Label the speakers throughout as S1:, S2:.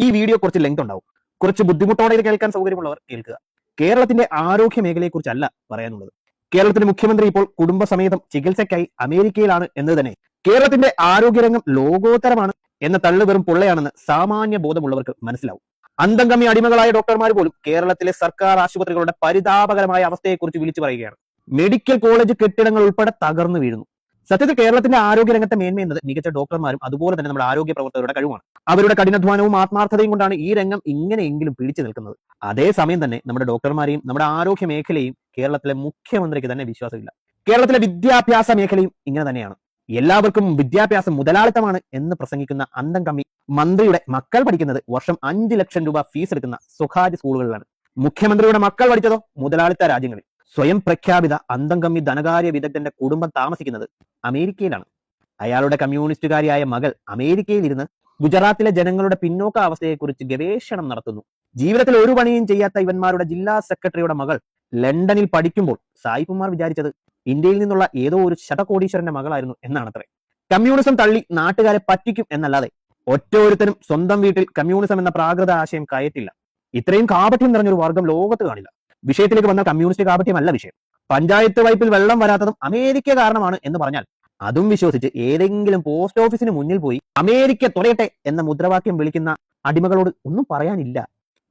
S1: ഈ വീഡിയോ കുറച്ച് ലെങ്ത് ഉണ്ടാവും. കുറച്ച് ബുദ്ധിമുട്ടോടെ ഇത് കേൾക്കാൻ സൗകര്യമുള്ളവർ കേൾക്കുക. കേരളത്തിന്റെ ആരോഗ്യ മേഖലയെക്കുറിച്ചല്ല പറയാനുള്ളത്. കേരളത്തിന്റെ മുഖ്യമന്ത്രി ഇപ്പോൾ കുടുംബസമേതം ചികിത്സയ്ക്കായി അമേരിക്കയിലാണ് എന്ന് തന്നെ. കേരളത്തിന്റെ ആരോഗ്യരംഗം ലോകോത്തരമാണ് എന്ന തള്ളു വെറും പൊള്ളയാണെന്ന് സാമാന്യ ബോധമുള്ളവർക്ക് മനസ്സിലാവും. അന്തം കമ്മി അടിമകളായ ഡോക്ടർമാർ പോലും കേരളത്തിലെ സർക്കാർ ആശുപത്രികളുടെ പരിതാപകരമായ അവസ്ഥയെക്കുറിച്ച് വിളിച്ചു പറയുകയാണ്. മെഡിക്കൽ കോളേജ് കെട്ടിടങ്ങൾ ഉൾപ്പെടെ തകർന്നു വീഴുന്നു. സത്യത്തിൽ കേരളത്തിന്റെ ആരോഗ്യരംഗത്തെ മേന്മ എന്നത് മികച്ച ഡോക്ടർമാരും അതുപോലെ തന്നെ നമ്മുടെ ആരോഗ്യ പ്രവർത്തകരുടെ കഴിവാണ്. അവരുടെ കഠിനാധ്വാനവും ആത്മാർത്ഥതയും കൊണ്ടാണ് ഈ രംഗം ഇങ്ങനെയെങ്കിലും പിടിച്ചു നിൽക്കുന്നത്. അതേസമയം തന്നെ നമ്മുടെ ഡോക്ടർമാരെയും നമ്മുടെ ആരോഗ്യ മേഖലയും കേരളത്തിലെ മുഖ്യമന്ത്രിക്ക് തന്നെ വിശ്വാസമില്ല. കേരളത്തിലെ വിദ്യാഭ്യാസ മേഖലയും ഇങ്ങനെ തന്നെയാണ്. എല്ലാവർക്കും വിദ്യാഭ്യാസം മുതലാളിത്തമാണ് എന്ന് പ്രസംഗിക്കുന്ന അന്തം കമ്മി മന്ത്രിയുടെ മക്കൾ പഠിക്കുന്നത് വർഷം അഞ്ച് ലക്ഷം രൂപ ഫീസ് എടുക്കുന്ന സ്വകാര്യ സ്കൂളുകളിലാണ്. മുഖ്യമന്ത്രിയുടെ മക്കൾ പഠിച്ചതോ മുതലാളിത്ത രാജ്യങ്ങളിൽ. സ്വയം പ്രഖ്യാപിത അന്തം കമ്മി ധനകാര്യ വിദഗ്ധന്റെ കുടുംബം താമസിക്കുന്നത് അമേരിക്കയിലാണ്. അയാളുടെ കമ്മ്യൂണിസ്റ്റുകാരിയായ മകൾ അമേരിക്കയിൽ ഇരുന്ന് ഗുജറാത്തിലെ ജനങ്ങളുടെ പിന്നോക്ക അവസ്ഥയെക്കുറിച്ച് ഗവേഷണം നടത്തുന്നു. ജീവിതത്തിൽ ഒരു പണിയും ചെയ്യാത്ത ഇവന്മാരുടെ ജില്ലാ സെക്രട്ടറിയുടെ മകൾ ലണ്ടനിൽ പഠിക്കുമ്പോൾ സായിപ്പുമാർ വിചാരിച്ചത് ഇന്ത്യയിൽ നിന്നുള്ള ഏതോ ഒരു ശതകോടീശ്വരന്റെ മകളായിരുന്നു എന്നാണത്രേ. കമ്മ്യൂണിസം തള്ളി നാട്ടുകാരെ പറ്റിക്കും എന്നല്ലാതെ ഒറ്റ ഒരുത്തരും സ്വന്തം വീട്ടിൽ കമ്മ്യൂണിസം എന്ന പ്രാകൃത ആശയം കയറ്റില്ല. ഇത്രയും കാപട്യം നിറഞ്ഞൊരു വർഗം ലോകത്ത് കാണില്ല. വിഷയത്തിലേക്ക് വന്ന കമ്മ്യൂണിസ്റ്റ് കാപട്യമല്ല വിഷയം. പഞ്ചായത്ത് വൈപ്പിൽ വെള്ളം വരാത്തതും അമേരിക്ക കാരണമാണ് എന്ന് പറഞ്ഞാൽ അതും വിശ്വസിച്ച് ഏതെങ്കിലും പോസ്റ്റ് ഓഫീസിന് മുന്നിൽ പോയി അമേരിക്ക തുറയട്ടെ എന്ന മുദ്രാവാക്യം വിളിക്കുന്ന അടിമകളോട് ഒന്നും പറയാനില്ല.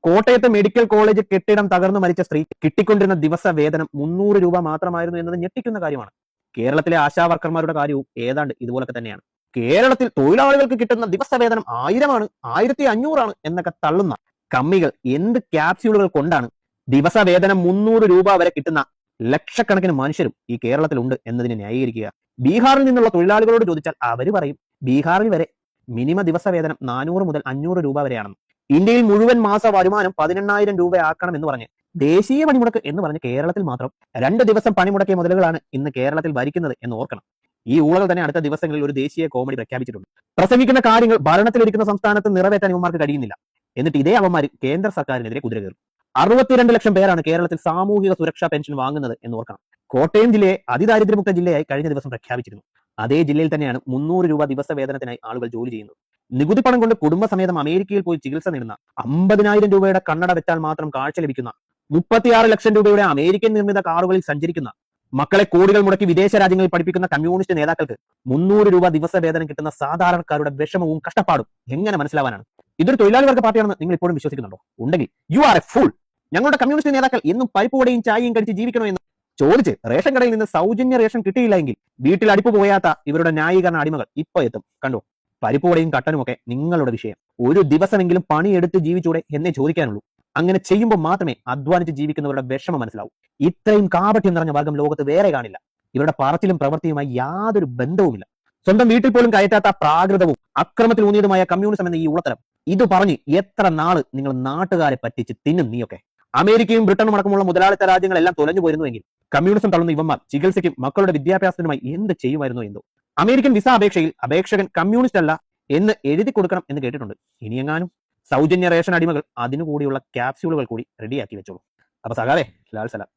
S1: കോട്ടയത്തെ മെഡിക്കൽ കോളേജ് കെട്ടിടം തകർന്നു മരിച്ച സ്ത്രീ കിട്ടിക്കൊണ്ടിരുന്ന ദിവസ വേതനം മുന്നൂറ് രൂപ മാത്രമായിരുന്നു എന്നത് ഞെട്ടിക്കുന്ന കാര്യമാണ്. കേരളത്തിലെ ആശാവർക്കർമാരുടെ കാര്യവും ഏതാണ്ട് ഇതുപോലൊക്കെ തന്നെയാണ്. കേരളത്തിൽ തൊഴിലാളികൾക്ക് കിട്ടുന്ന ദിവസ വേതനം ആയിരമാണ് ആയിരത്തി അഞ്ഞൂറാണ് എന്നൊക്കെ തള്ളുന്ന കമ്മികൾ എന്ത് ക്യാപ്സ്യൂളുകൾ കൊണ്ടാണ് ദിവസ വേതനം മുന്നൂറ് രൂപ വരെ കിട്ടുന്ന ലക്ഷക്കണക്കിന് മനുഷ്യരും ഈ കേരളത്തിലുണ്ട് എന്നതിനെ ന്യായീകരിക്കുക. ബീഹാറിൽ നിന്നുള്ള തൊഴിലാളികളോട് ചോദിച്ചാൽ അവർ പറയും ബീഹാറിൽ വരെ മിനിമ ദിവസ വേതനം നാനൂറ് മുതൽ അഞ്ഞൂറ് രൂപ വരെയാണെന്ന് ഇന്ത്യയിൽ മുഴുവൻ മാസ വരുമാനം പതിനെണ്ണായിരം രൂപയാക്കണം എന്ന് പറഞ്ഞ് ദേശീയ പണിമുടക്ക് എന്ന് പറഞ്ഞ് കേരളത്തിൽ മാത്രം രണ്ട് ദിവസം പണിമുടക്കിയ മുതലുകളാണ് ഇന്ന് കേരളത്തിൽ ഭരിക്കുന്നത് എന്ന് ഓർക്കണം. ഈ ഊളകൾ തന്നെ അടുത്ത ദിവസങ്ങളിൽ ഒരു ദേശീയ കോമഡി പ്രഖ്യാപിച്ചിട്ടുണ്ട്. പ്രസംഗിക്കുന്ന കാര്യങ്ങൾ ഭരണത്തിലിരിക്കുന്ന സംസ്ഥാനത്ത് നിറവേറ്റാൻ ഇവന്മാർക്ക് കഴിയുന്നില്ല. എന്നിട്ട് ഇതേ അവന്മാർ കേന്ദ്ര സർക്കാരിനെതിരെ കുതിര കയറും അറുപത്തിരണ്ട് ലക്ഷം പേരാണ് കേരളത്തിൽ സാമൂഹിക സുരക്ഷാ പെൻഷൻ വാങ്ങുന്നത് എന്ന് ഓർക്കണം. കോട്ടയം ജില്ലയെ അതിദാരിദ്ര്യമുക്ത ജില്ലയായി കഴിഞ്ഞ ദിവസം പ്രഖ്യാപിച്ചിരുന്നു. അതേ ജില്ലയിൽ തന്നെയാണ് മുന്നൂറ് രൂപ ദിവസ വേതനത്തിനായി ആളുകൾ ജോലി ചെയ്യുന്നത്. നികുതി പണം കൊണ്ട് കുടുംബസമേതം അമേരിക്കയിൽ പോയി ചികിത്സ നേടുന്ന അമ്പതിനായിരം രൂപയുടെ കണ്ണട വെച്ചാൽ മാത്രം കാഴ്ച ലഭിക്കുന്ന മുപ്പത്തിയാറ് ലക്ഷം രൂപയുടെ അമേരിക്കൻ നിർമ്മിത കാറുകളിൽ സഞ്ചരിക്കുന്ന മക്കളെ കോടികൾ മുടക്കി വിദേശ രാജ്യങ്ങളിൽ പഠിപ്പിക്കുന്ന കമ്മ്യൂണിസ്റ്റ് നേതാക്കൾക്ക് മുന്നൂറ് രൂപ ദിവസ വേതനം കിട്ടുന്ന സാധാരണക്കാരുടെ വിഷമവും കഷ്ടപ്പാടും എങ്ങനെ മനസ്സിലാവാനാണ്? ഇതൊരു തൊഴിലാളി വർഗ പാർട്ടിയാണെന്ന് നിങ്ങൾ ഇപ്പോഴും വിശ്വസിക്കുന്നുണ്ടോ? ഉണ്ടെങ്കിൽ യു ആർ എ ഫുൾ ഞങ്ങളുടെ കമ്മ്യൂണിസ്റ്റ് നേതാക്കൾ എന്നും പരിപ്പുവടയും ചായയും കഴിച്ച് ജീവിക്കണോ എന്ന് ചോദിച്ച് റേഷൻ കടയിൽ നിന്ന് സൗജന്യ റേഷൻ കിട്ടിയില്ല എങ്കിൽ വീട്ടിൽ അടുപ്പ് പോയാത്ത ഇവരുടെ ന്യായീകരണ അടിമകൾ ഇപ്പൊ എത്തും. കണ്ടു? പരിപ്പുവടയും കട്ടനുമൊക്കെ നിങ്ങളുടെ വിഷയം. ഒരു ദിവസമെങ്കിലും പണിയെടുത്ത് ജീവിച്ചൂടെ എന്നേ ചോദിക്കാനുള്ളൂ. അങ്ങനെ ചെയ്യുമ്പോൾ മാത്രമേ അധ്വാനിച്ച് ജീവിക്കുന്നവരുടെ വിഷമം മനസ്സിലാവൂ. ഇത്രയും കാപട്യം നിറഞ്ഞ വർഗം ലോകത്ത് വേറെ കാണില്ല. ഇവരുടെ പറച്ചിലും പ്രവൃത്തിയുമായി യാതൊരു ബന്ധവുമില്ല. സ്വന്തം വീട്ടിൽ പോലും കയറ്റാത്ത പ്രാകൃതവും അക്രമത്തിൽ ഊന്നിയതുമായ കമ്മ്യൂണിസം എന്ന ഈ ഉളത്തരം ഇത് പറഞ്ഞ് എത്ര നാൾ നിങ്ങൾ നാട്ടുകാരെ പറ്റിച്ച് തിന്നും നീയൊക്കെ? അമേരിക്കയും ബ്രിട്ടനും അടക്കമുള്ള മുതലാളിത്ത രാജ്യങ്ങളെല്ലാം തുലഞ്ഞു പോയിരുന്നുവെങ്കിൽ കമ്മ്യൂണിസം തള്ളുന്ന ഇവന്മാർ ചികിത്സയ്ക്കും മക്കളുടെ വിദ്യാഭ്യാസത്തിനുമായി എന്ത് ചെയ്യുമായിരുന്നു എന്തോ. അമേരിക്കൻ വിസ അപേക്ഷയിൽ അപേക്ഷകൻ കമ്മ്യൂണിസ്റ്റ് അല്ല എന്ന് എഴുതി കൊടുക്കണം എന്ന് കേട്ടിട്ടുണ്ട്. ഇനിയെങ്ങാനും സൗജന്യ റേഷൻ അടിമകൾ അതിനുകൂടിയുള്ള ക്യാപ്സ്യൂളുകൾ കൂടി റെഡിയാക്കി വെച്ചോളൂ. അപ്പൊ സകാലേ ലാൽ സലാം.